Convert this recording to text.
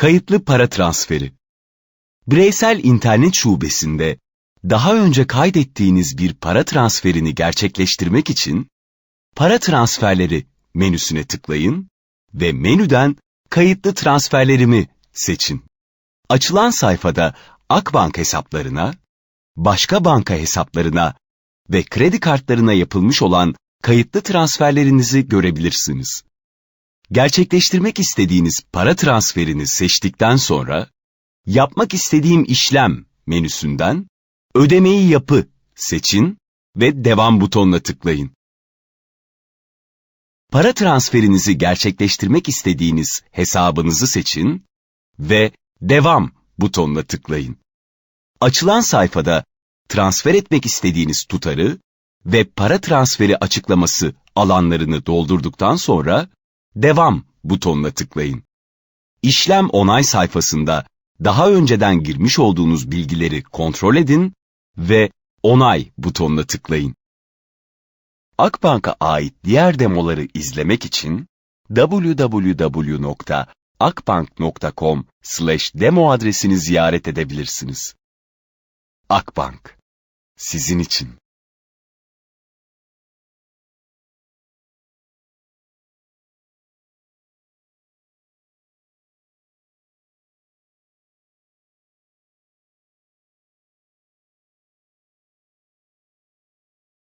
Kayıtlı para transferi. Bireysel internet şubesinde daha önce kaydettiğiniz bir para transferini gerçekleştirmek için para transferleri menüsüne tıklayın ve menüden kayıtlı transferlerimi seçin. Açılan sayfada Akbank hesaplarına, başka banka hesaplarına ve kredi kartlarına yapılmış olan kayıtlı transferlerinizi görebilirsiniz. Gerçekleştirmek istediğiniz para transferini seçtikten sonra, yapmak istediğim işlem menüsünden ödemeyi yapı seçin ve devam butonuna tıklayın. Para transferinizi gerçekleştirmek istediğiniz hesabınızı seçin ve devam butonuna tıklayın. Açılan sayfada transfer etmek istediğiniz tutarı ve para transferi açıklaması alanlarını doldurduktan sonra devam butonuna tıklayın. İşlem onay sayfasında daha önceden girmiş olduğunuz bilgileri kontrol edin ve onay butonuna tıklayın. Akbank'a ait diğer demoları izlemek için www.akbank.com/demo adresini ziyaret edebilirsiniz. Akbank sizin için